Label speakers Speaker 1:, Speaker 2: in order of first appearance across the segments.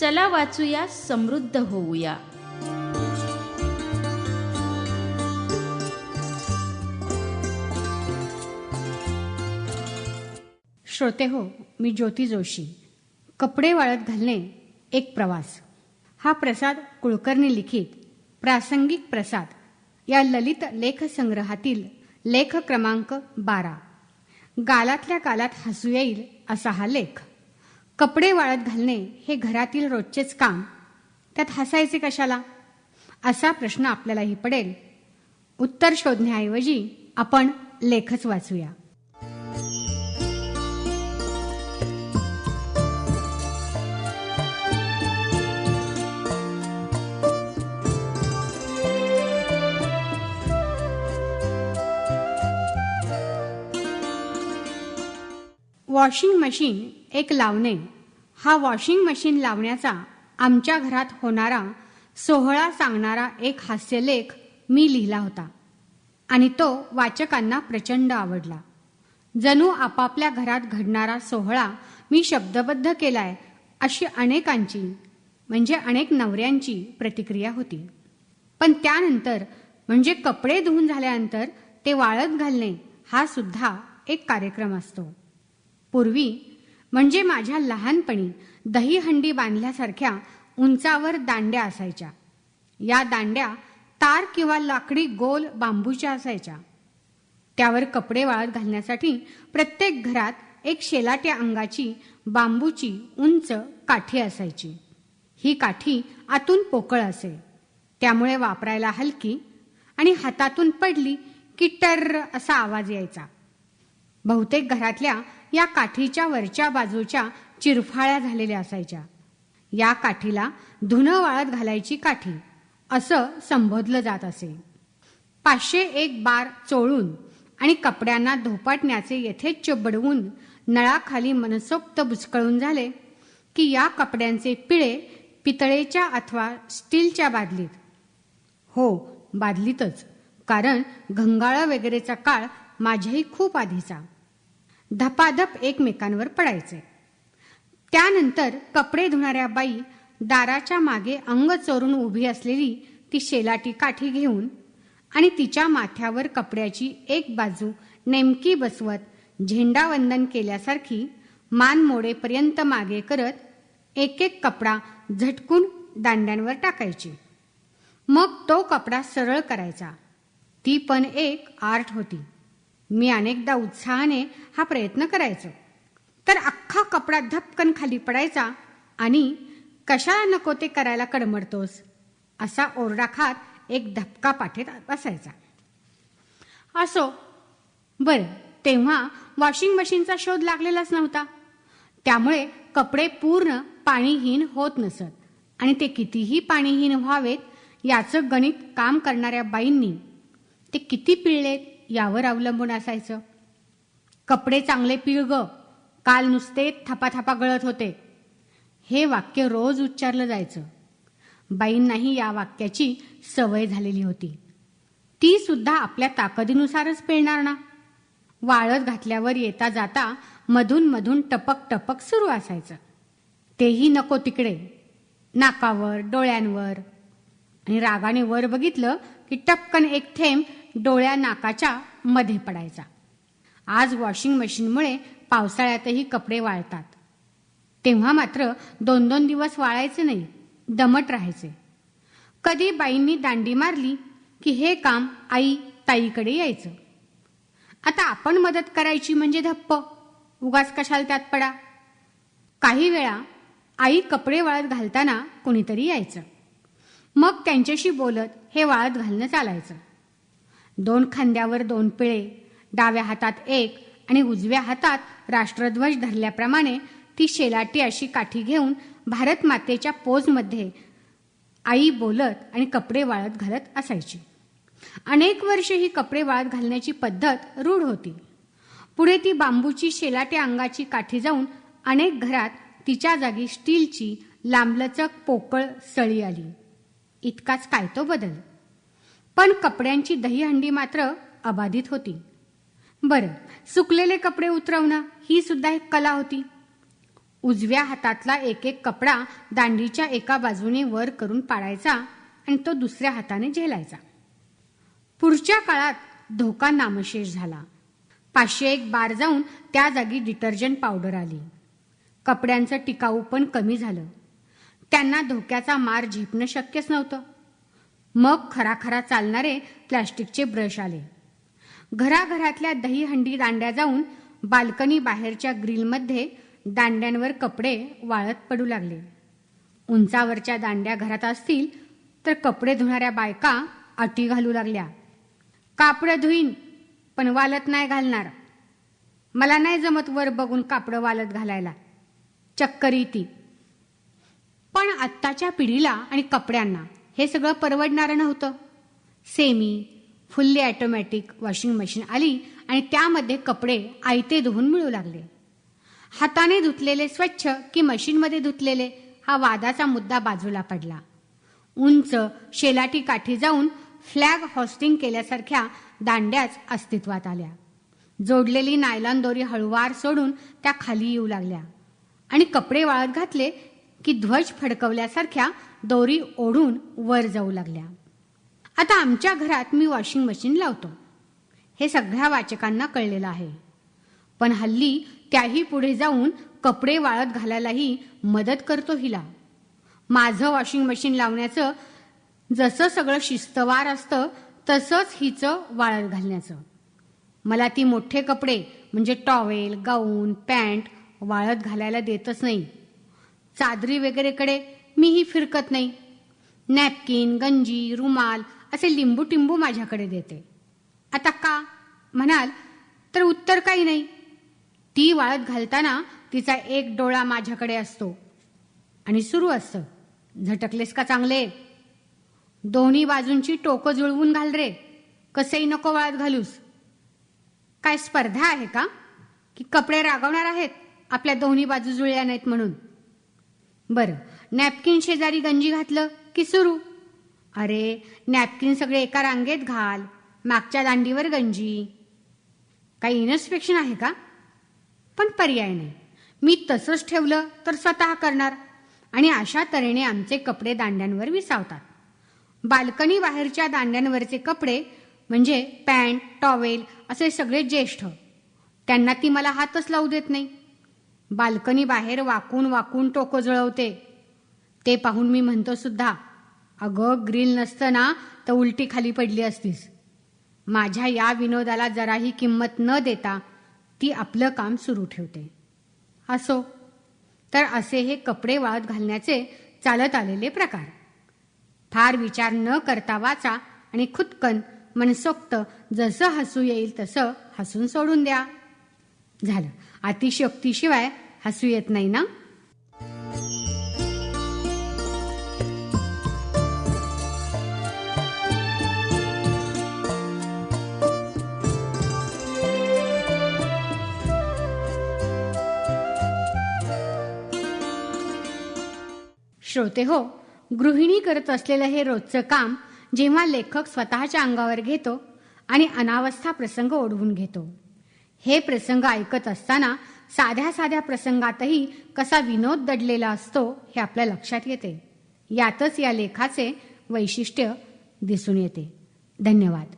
Speaker 1: चला वाचूया समृद्ध होऊया.
Speaker 2: श्रोते हो मी ज्योती जोशी. कपडे वाळत घालणे एक प्रवास. हा प्रसाद कुलकर्णी लिखित प्रासंगिक प्रसाद. या ललित लेखसंग्रहातील लेख क्रमांक बारा. गालातल्या गालात हसू येईल असा हा लेख. कपडे वाळत घालणे हे घरातील रोजचेच काम. त्यात हसायचे कशाला? असा प्रश्न आपल्यालाही पडेल. उत्तर शोधण्याऐवजी आपण लेखच वाचूया. वॉशिंग मशीन एक लावणे. हा वॉशिंग मशीन लावण्याचा आमच्या घरात होणारा सोहळा सांगणारा एक हास्यलेख मी लिहिला होता. आणि तो वाचकांना प्रचंड आवडला. जणू आपापल्या घरात घडणारा सोहळा मी शब्दबद्ध केलाय अशी अनेकांची म्हणजे अनेक नवऱ्यांची प्रतिक्रिया होती. पण त्यानंतर म्हणजे कपडे धुवून झाल्यानंतर ते वाळत घालणे हा सुद्धा एक कार्यक्रम असतो. पूर्वी म्हणजे माझ्या लहानपणी दहीहंडी बांधल्यासारख्या उंचावर दांड्या असायच्या. या दांड्या तार किंवा लाकडी गोल बांबूच्या असायच्या. त्यावर कपडे वाळत घालण्यासाठी प्रत्येक घरात एक शेलाट्या अंगाची बांबूची उंच काठी असायची. ही काठी आतून पोकळ असे. त्यामुळे वापरायला हलकी आणि हातातून पडली की टर्र असा आवाज यायचा. बहुतेक घरातल्या या काठीच्या वरच्या बाजूच्या चिरफाळ्या झालेल्या असायच्या. या काठीला धुनं वाळत घालायची काठी असं संबोधलं जात असे. पाचशे एक बार चोळून आणि कपड्यांना धोपाटण्याचे यथेच्छ बडवून नळाखाली मनसोक्त बुचकळून झाले की या कपड्यांचे पिळे पितळेच्या अथवा स्टीलच्या बादलीत. हो बादलीतच कारण घंगाळ वगैरेचा काळ माझ्याही खूप आधीचा. धपाधप एकमेकांवर पडायचे. त्यानंतर कपडे धुणाऱ्या बाई दाराच्या मागे अंग चोरून उभी असलेली ती शेलाटी काठी घेऊन आणि तिच्या माथ्यावर कपड्याची एक बाजू नेमकी बसवत झेंडावंदन केल्यासारखी मान मोडेपर्यंत मागे करत एक एक कपडा झटकून दांड्यांवर टाकायची. मग तो कपडा सरळ करायचा. ती पण एक आर्ट होती. मी अनेकदा उत्साहाने हा प्रयत्न करायचो. तर अख्खा कपडा धपकन खाली पडायचा आणि कशाला नको ते करायला कडमडतोस? असा ओरडा खात एक धपका पाठीत बसायचा. असो. बर तेव्हा वॉशिंग मशीनचा शोध लागलेलाच नव्हता. त्यामुळे कपडे पूर्ण पाणीहीन होत नसत आणि ते कितीही पाणीहीन व्हावेत याचं गणित काम करणाऱ्या बाईंनी. ते किती पिळलेत? यावर अवलंबून असायचं. कपडे चांगले पिळग काल नुसते थपाथपा गळत होते. हे वाक्य रोज उच्चारलं जायचं. बाईंनाही या वाक्याची सवय झालेली होती. ती सुद्धा आपल्या ताकदीनुसारच पिळणार ना? वाळत घातल्यावर येता जाता मधून मधून टपक टपक सुरू असायचं. तेही नको तिकडे. नाकावर डोळ्यांवर. आणि रागाने वर बघितलं की टपकन एक थेंब डोळ्या नाकाच्या मध्ये पडायचा. आज वॉशिंग मशीनमुळे पावसाळ्यातही कपडे वाळतात. तेव्हा मात्र दोन दोन दिवस वाळायचे नाही दमट राहायचे. कधी बाईंनी दांडी मारली की हे काम आई ताईकडे यायचं. आता आपण मदत करायची म्हणजे धप्प. उगाच कशाला त्यात पडा. काही वेळा आई कपडे वाळत घालताना कुणीतरी यायचं. मग त्यांच्याशी बोलत हे वाळत घालणं चालायचं. दोन खांद्यावर दोन पिळे डाव्या हातात एक आणि उजव्या हातात राष्ट्रध्वज धरल्याप्रमाणे ती शेलाटी अशी काठी घेऊन भारत मातेच्या पोजमध्ये आई बोलत आणि कपडे वाळत घालत असायची. अनेक वर्ष ही कपडे वाळत घालण्याची पद्धत रूढ होती. पुढे ती बांबूची शेलाटे अंगाची काठी जाऊन अनेक घरात तिच्या जागी स्टीलची लांबलचक पोकळ सळी आली. इतकाच काय तो बदल? पण कपड्यांची दहीहंडी मात्र अबाधित होती. बरं सुकलेले कपडे उतरवणं ही सुद्धा एक कला होती. उजव्या हातातला एक एक कपडा दांडीच्या एका बाजूने वर करून पाडायचा आणि तो दुसऱ्या हाताने झेलायचा. पुढच्या काळात धोका नामशेष झाला. पाचशे एक बार जाऊन त्या जागी डिटर्जंट पावडर आली. कपड्यांचं टिकाऊ पण कमी झालं. त्यांना धोक्याचा मार झेपणं शक्यच नव्हतं. मग खराखरा चालणारे प्लॅस्टिकचे ब्रश आले. घराघरातल्या दहीहंडी दांड्या जाऊन बाल्कनी बाहेरच्या ग्रिलमध्ये दांड्यांवर कपडे वाळत पडू लागले. उंचावरच्या दांड्या घरात असतील तर कपडे धुणाऱ्या बायका अटी घालू लागल्या. कापडं धुईन पण वालत नाही घालणार. मला नाही जमत वर बघून कापडं वालत घालायला. चक्करी ती पण आत्ताच्या पिढीला आणि कपड्यांना हे सगळं परवडणारं नव्हतं. Semi fully automatic washing machine आली आणि त्यामध्ये कपडे आयते धुवून मिळू लागले. हाताने धुतलेले स्वच्छ की मशीनमध्ये धुतलेले हा वादाचा मुद्दा बाजूला पडला. उंच शेलाटी काठी जाऊन फ्लॅग हॉस्टिंग केल्यासारख्या दांड्याच अस्तित्वात आल्या. जोडलेली नायलॉन दोरी हळुवार सोडून त्या खाली येऊ लागल्या. आणि कपडे वाळत घातले की ध्वज फडकवल्यासारख्या दोरी ओढून वर जाऊ लागल्या. आता आमच्या घरात मी वॉशिंग मशीन लावतो. हे सगळ्या वाचकांना कळलेलं आहे. पण हल्ली त्याही पुढे जाऊन कपडे वाळत घालायलाही मदत करतो हिला. माझं वॉशिंग मशीन लावण्याचं जसं सगळं शिस्तवार असतं तसंच हिचं वाळत घालण्याचं. मला ती मोठे कपडे म्हणजे टॉवेल गाऊन पॅन्ट वाळत घालायला देतच नाही. चादरी वगैरेकडे मीही फिरकत नाही. नॅपकिन गंजी रुमाल असे लिंबू टिंबू माझ्याकडे देते. आता का? म्हणाल तर उत्तर काही नाही. ती वाळत घालताना तिचा एक डोळा माझ्याकडे असतो. आणि सुरू असतं. झटकलेस का चांगले? दोन्ही बाजूंची टोकं जुळवून घाल रे. कसंही नको वाळत घालूस. काय स्पर्धा आहे का? की कपडे रागवणार आहेत आपल्या दोन्ही बाजू जुळल्या नाहीत म्हणून. बरं. नॅपकिन शेजारी गंजी घातलं की सुरू. अरे नॅपकिन सगळे एका रांगेत घाल मागच्या दांडीवर गंजी. काही इन्स्पेक्शन आहे का? पण पर्याय नाही. मी तसंच ठेवलं तर स्वतः करणार. आणि अशा तऱ्हेने आमचे कपडे दांड्यांवर विसावतात. बाल्कनी बाहेरच्या दांड्यांवरचे कपडे म्हणजे पॅन्ट टॉवेल असे सगळे ज्येष्ठ. त्यांना ती मला हातच लावू देत नाही. बाल्कनी बाहेर वाकून वाकून टोकं जळवते. ते पाहून मी म्हणतो सुद्धा अगं ग्रिल नसतं ना तर उलटी खाली पडली असतीस. माझ्या या विनोदाला जराही किंमत न देता ती आपलं काम सुरू ठेवते. असो. तर असे हे कपडे वाळत घालण्याचे चालत आलेले प्रकार. फार विचार न करता वाचा आणि खुदकन मनसोक्त जसं हसू येईल तसं हसून सोडून द्या. झालं. अतिशयोक्तीशिवाय हसू येत नाही ना? श्रोते हो गृहिणी करत असलेलं हे रोजचं काम जेव्हा लेखक स्वतःच्या अंगावर घेतो आणि अनावस्था प्रसंग ओढवून घेतो. हे प्रसंग ऐकत असताना साध्या साध्या प्रसंगातही कसा विनोद दडलेला असतो हे आपल्या लक्षात येते. यातच या लेखाचे वैशिष्ट्य दिसून येते. धन्यवाद.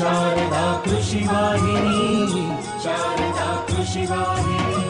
Speaker 1: शारदा कृषी वाहिनी शारदा कृषी वाहिनी.